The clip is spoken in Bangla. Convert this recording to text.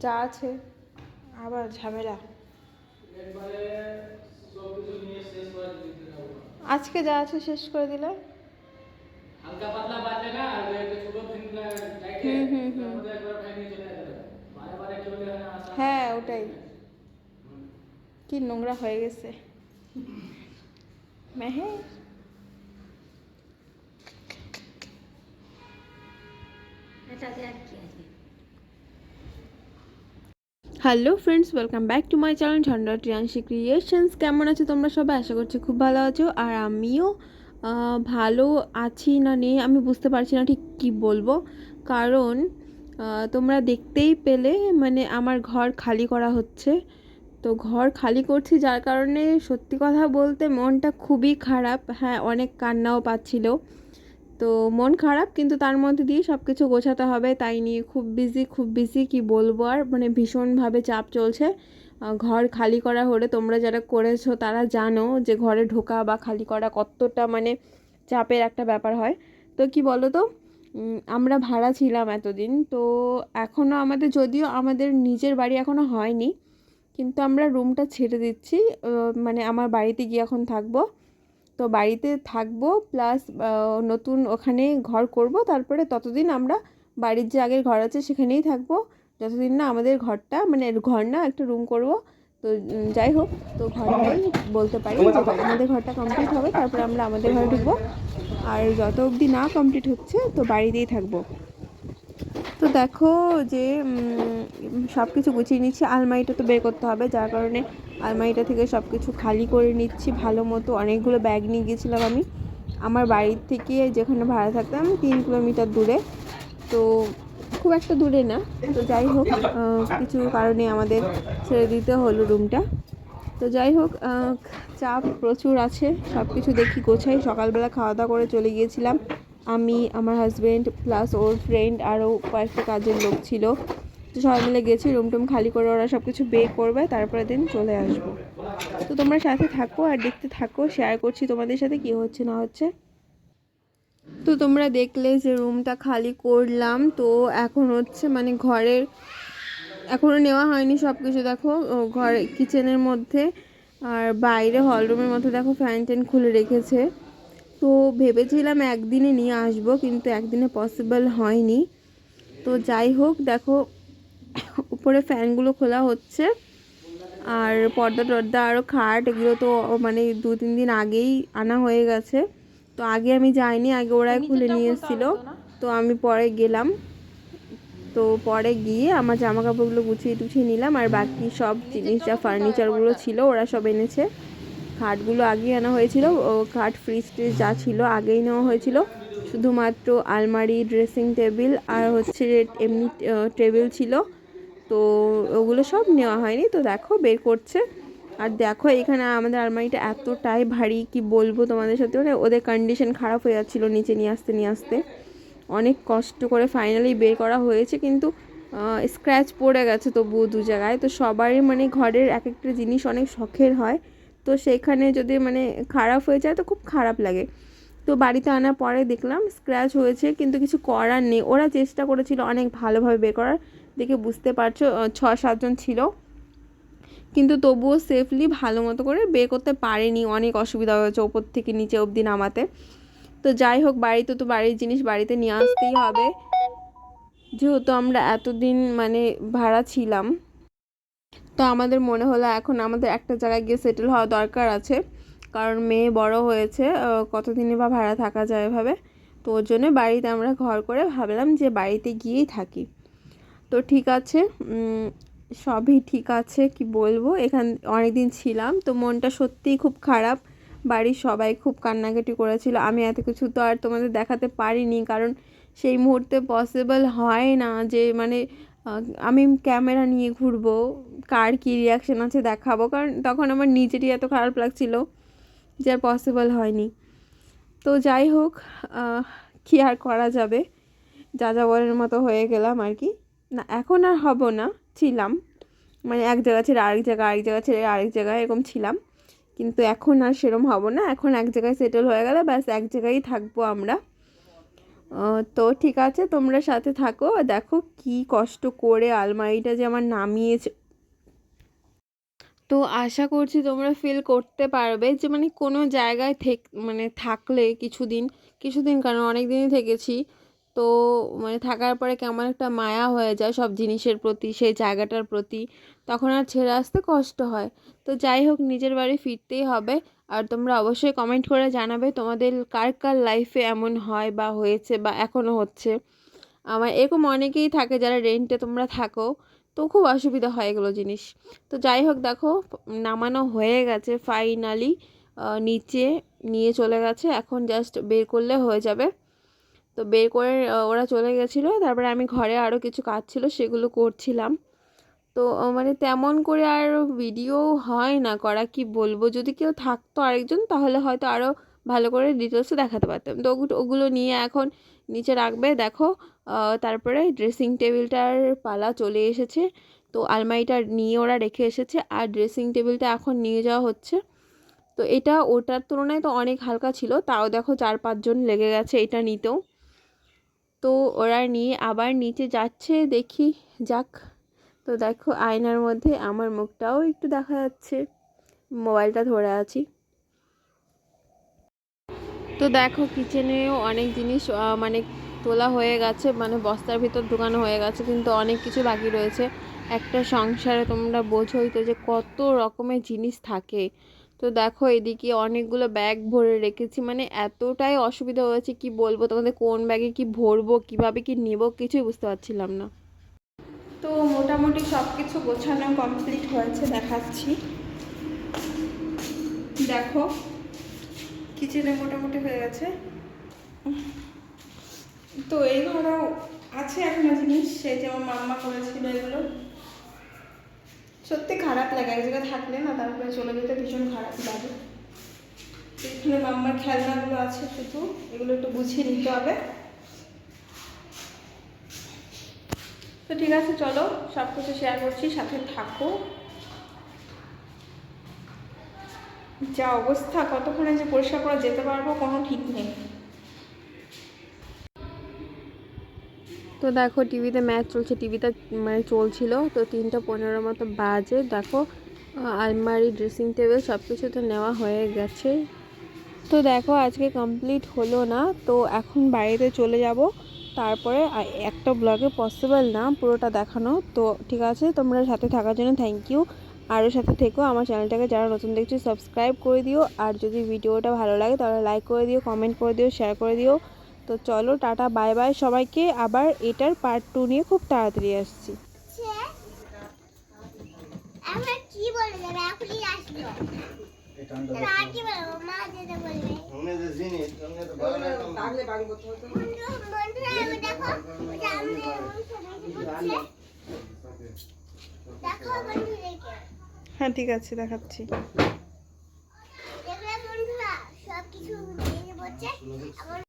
যা আছে আবার ঝামেলা। আজকে যা আছে শেষ করে দিলে হয় হ্যাঁ ওটাই। কি নোংরা হয়ে গেছে। মেহে। এটাতে আর কি আছে hello friends welcome back to my channel ঠান্ডা টিয়াংশি ক্রিয়েশনস কেমন আছো তোমরা সবাই? আশা করছি খুব ভালো আছো। আর আমিও ভালো আছি না নেই, আমি বুঝতে পারছি না ঠিক কী বলব। কারণ তোমরা দেখতেই পেলে মানে আমার ঘর খালি করা হচ্ছে। তো ঘর খালি করছি যার কারণে সত্যি কথা বলতে মনটা খুবই খারাপ। হ্যাঁ অনেক কান্নাও পাচ্ছিল। তো মন খারাপ, কিন্তু তার মধ্যে দিয়ে সব কিছু গোছাতে হবে। তাই নিয়ে খুব বিজি খুব বিজি কি বলব আর? মানে ভীষণভাবে চাপ চলছে। ঘর খালি করা হলে তোমরা যারা করেছ তারা জানো যে ঘরে ঢোকা বা খালি করা কতটা মানে চাপের একটা ব্যাপার হয়। তো কি বলো তো আমরা ভাড়া ছিলাম এতদিন, তো এখনও আমাদের, যদিও আমাদের নিজের বাড়ি এখনও হয়নি, কিন্তু আমরা রুমটা ছেড়ে দিচ্ছি। মানে আমার বাড়িতে গিয়ে এখন থাকব। তো বাড়িতে থাকব প্লাস নতুন ওখানে ঘর করব, তারপরে ততদিন আমরা বাড়ির যে আগের ঘর আছে সেখানেই থাকব। যতদিন না আমাদের ঘরটা মানে ঘর না, একটা রুম করব। তো যাই হোক, তো ঘরটাই বলতে পারি আমাদের ঘরটা কমপ্লিট হবে, তারপরে আমরা আমাদের ঘরে ঢুকবো। আর যত অবধি না কমপ্লিট হচ্ছে, তো বাড়িতেই থাকব। তো দেখো যে সব কিছু গুছিয়ে নিচ্ছি। আলমারিটা তো বের করতে হবে, যার কারণে আলমারিটা থেকে সব কিছু খালি করে নিচ্ছি, ভালো মতো অনেকগুলো ব্যাগ নিয়ে গিয়েছিলাম আমি। আমার বাড়ির থেকে যেখানে ভাড়া থাকতাম, তিন কিলোমিটার দূরে। তো খুব একটা দূরে না। তো যাই হোক কিছু কারণে আমাদের ছেড়ে দিতে হলো রুমটা তো যাই হোক চাপ প্রচুর আছে। সব কিছু দেখি গোছাই। সকালবেলা খাওয়া দাওয়া করে চলে গিয়েছিলাম। আমি, আমার হাজব্যান্ড প্লাস ওর ফ্রেন্ড আরও কয়েকটা কাজের লোক ছিল। তো সবাই মিলে গেছি রুম টুম খালি করে ওরা সব কিছু বে করবে তারপরে দিন চলে আসব। তো তোমরা সাথে থাকো আর দেখতে থাকো শেয়ার করছি তোমাদের সাথে কী হচ্ছে না হচ্ছে। তো তোমরা দেখলে যে রুমটা খালি করলাম, তো এখন হচ্ছে মানে ঘরের এখনও নেওয়া হয়নি সব কিছু দেখো ঘরে কিচেনের মধ্যে আর বাইরে হল রুমের মধ্যে দেখো ফ্যান ট্যান খুলে রেখেছে। তো ভেবেছিলাম একদিনে নিয়ে আসব, কিন্তু একদিনে পসিবল হয়নি। তো যাই হোক, দেখো উপরে ফ্যানগুলো খোলা হচ্ছে। আর পর্দা টর্দা আরও খাট এগুলো তো মানে দু তিন দিন আগেই আনা হয়ে গেছে। তো আগে আমি যাইনি আগে ওরাই খুলে নিয়ে এসেছিল তো আমি পরে গেলাম। তো পরে গিয়ে আমার জামা কাপড়গুলো গুছিয়ে টুছিয়ে নিলাম আর বাকি সব জিনিস যা ফার্নিচারগুলো ছিল ওরা সব এনেছে। খাটগুলো আগেই আনা হয়েছিল ও খাট ফ্রিজ ট্রিজ যা ছিল আগেই নেওয়া হয়েছিল। শুধুমাত্র আলমারি ড্রেসিং টেবিল আর হচ্ছে এমনি টেবিল ছিল। তো ওগুলো সব নেওয়া হয়নি। তো দেখো, বের করছে। আর দেখো এখানে আমাদের আলমারিটা এতটাই ভারী, কি বলব তোমাদের সাথে? মানে ওদের কন্ডিশন খারাপ হয়ে যাচ্ছিল নিচে নিয়ে আসতে নিয়ে আসতে। অনেক কষ্ট করে ফাইনালি বের করা হয়েছে, কিন্তু স্ক্র্যাচ পড়ে গেছে তবুও দু জায়গায়। তো সবারই মানে ঘরের এক একটা জিনিস অনেক শখের হয়। তো সেখানে যদি মানে খারাপ হয়ে যায়, তো খুব খারাপ লাগে। তো বাড়িতে আনার পরে দেখলাম স্ক্র্যাচ হয়েছে, কিন্তু কিছু করার নেই। ওরা চেষ্টা করেছিল অনেক ভালোভাবে বের করার। দেখে বুঝতে পারছ ছ সাতজন ছিল। কিন্তু তবুও সেফলি ভালো মতো করে বের করতে পারেনি অনেক অসুবিধা হয়েছে ওপর থেকে নিচে অবধি নামাতে। তো যাই হোক বাড়িতে তো বাড়ির জিনিস বাড়িতে নিয়ে আসতেই হবে। যেহেতু আমরা এতদিন মানে ভাড়া ছিলাম তো আমাদের মনে হলো এখন আমাদের একটা জায়গায় গিয়ে সেটেল হওয়া দরকার আছে। কারণ মেয়ে বড় হয়েছে আহ, কতদিনই বা ভাড়া থাকা যায় এভাবে। তো ওর জন্য বাড়িতে আমরা ঘর করে ভাবলাম যে বাড়িতে গিয়েই থাকি। তো ঠিক আছে সবই ঠিক আছে, কি বলব? এখান অনেক দিন ছিলাম, তো মনটা সত্যিই খুব খারাপ। বাড়ির সবাই খুব কান্নাকাটি করেছিল। আমি এত কিছু তো আর তোমাদের দেখাতে পারিনি, কারণ সেই মুহূর্তে পসিবল হয় না যে মানে আমি ক্যামেরা নিয়ে ঘুরবো, কার কী রিয়াকশান আছে দেখাবো, কারণ তখন আমার নিজেরই এত খারাপ লাগছিল যে আর পসিবল হয়নি। তো যাই হোক কী আর করা যাবে? যা যা যাবরের মতো হয়ে গেলাম আর কি। না, এখন আর হব না, ছিলাম। মানে এক জায়গা ছেড়ে আরেক জায়গা আরেক জায়গা ছেড়ে আরেক জায়গায় এরকম ছিলাম। কিন্তু এখন আর সেরম হব না, এখন এক জায়গায় সেটেল হয়ে গেলে ব্যাস এক জায়গায়ই থাকব আমরা। তো ঠিক আছে, তোমরা সাথে থাকো দেখো কি কষ্ট করে আলমারিটা যে আমার নামিয়েছে। তো আশা করছি তোমরা ফিল করতে পারবে যে মানে কোনো জায়গায় থেক মানে থাকলে কিছুদিন কিছুদিন কারণ অনেক দিনই থেকেছি। তো মানে থাকার পরে কেমন একটা মায়া হয়ে যায় সব জিনিসের প্রতি, সেই জায়গাটার প্রতি। তখন আর ছেড়ে আসতে কষ্ট হয়। তো যাই হোক, নিজের বাড়ি ফিরতেই হবে। আর তোমরা অবশ্যই কমেন্ট করে জানাবে তোমাদের কার কার লাইফে এমন হয় বা হয়েছে বা এখনও হচ্ছে। আমার এরকম অনেকেই থাকে যারা রেন্টে তোমরা থাকো, তো খুব অসুবিধা হয় এগুলো জিনিস। তো যাই হোক, দেখো, নামানো হয়ে গেছে ফাইনালি নিচে নিয়ে চলে গেছে। এখন জাস্ট বের করলে হয়ে যাবে। তো বের করে ওরা চলে গেছিল। তারপরে আমি ঘরে আরও কিছু কাজ ছিল, সেগুলো করছিলাম। তো মানে তেমন করে আর ভিডিও হয় না করা, কি বলব? যদি কেউ থাকতো আরেকজন, তাহলে হয়তো আরও ভালো করে ডিটেলসে দেখাতে পারতাম। তো ওগুলো নিয়ে এখন নিচে রাখবে, দেখো। তারপরে ড্রেসিং টেবিলটার পালা চলে এসেছে। তো আলমারিটা নিয়ে ওরা রেখে এসেছে, আর ড্রেসিং টেবিলটা এখন নিয়ে যাওয়া হচ্ছে। তো এটা, ওটার তুলনায় তো অনেক হালকা ছিল, তাও দেখো চার পাঁচজন লেগে গেছে এটা নিতেও। তো ওরা নিয়ে আবার নিচে যাচ্ছে, দেখি যাক। তো দেখো, আয়নার মধ্যে আমার মুখটাও একটু দেখা যাচ্ছে। মোবাইলটা ধরে আছি। তো দেখো, কিচেনেও অনেক জিনিস মানে তোলা হয়ে গেছে মানে বস্তার ভিতর ঢোকানো হয়ে গেছে, কিন্তু অনেক কিছু বাকি রয়েছে। একটা সংসারে তোমরা বোঝোই তো যে কত রকমের জিনিস থাকে। তো দেখো এদিকে অনেকগুলো ব্যাগ ভরে রেখেছি। মানে এতটাই অসুবিধা হয়েছে কি বলব? তোমাদের কোন ব্যাগে কি ভরবো, কীভাবে কি নেব কিছুই বুঝতে পারছিলাম না। তো মোটামুটি সব কিছু গোছানো কমপ্লিট হয়েছে দেখাচ্ছি। দেখো কিচেনে মোটামুটি হয়ে গেছে। তো এই ঘরেও আছে এখনও জিনিস, সেই যেমন মাম্মা করেছিল এগুলো। সত্যি খারাপ লাগে, এক জায়গায় থাকলে না তারপরে চলে যেতে ভীষণ খারাপ লাগে। এখানে মাম্মার খেলনাগুলো আছে শুধু, এগুলো একটু গুছিয়ে নিতে হবে। তো ঠিক আছে, চলো সব কিছু শেয়ার করছি, সাথে থাকো। যা অবস্থা, কতক্ষণে যে পরিষ্কার করা যেতে পারব, কোনো ঠিক নেই। তো দেখো, টিভিতে ম্যাচ চলছে, টিভিতে মানে চলছিল। তো তিনটা পনেরো মতো বাজে, দেখো। আলমারি ড্রেসিং টেবিল সব কিছু তো নেওয়া হয়ে গেছে। তো দেখো, আজকে কমপ্লিট হলো না। তো এখন বাড়িতে চলে যাব। তারপরে একটা ব্লগে পসিবল না পুরোটা দেখানো। তো ঠিক আছে, তোমরা সাথে থাকার জন্য থ্যাংক ইউ আরও সাথে থেকো, আমার চ্যানেলটাকে যারা নতুন দেখছ সাবস্ক্রাইব করে দিও। আর যদি ভিডিওটা ভালো লাগে, তাহলে লাইক করে দিও কমেন্ট করে দিও শেয়ার করে দিও। তো চলো টাটা বাই বাই সবাইকে। আবার এটার পার্ট টু নিয়ে খুব তাড়াতাড়ি আসছি। কি বলবে? এখনই আসলো হ্যাঁ ঠিক আছে দেখাচ্ছি। দেখলে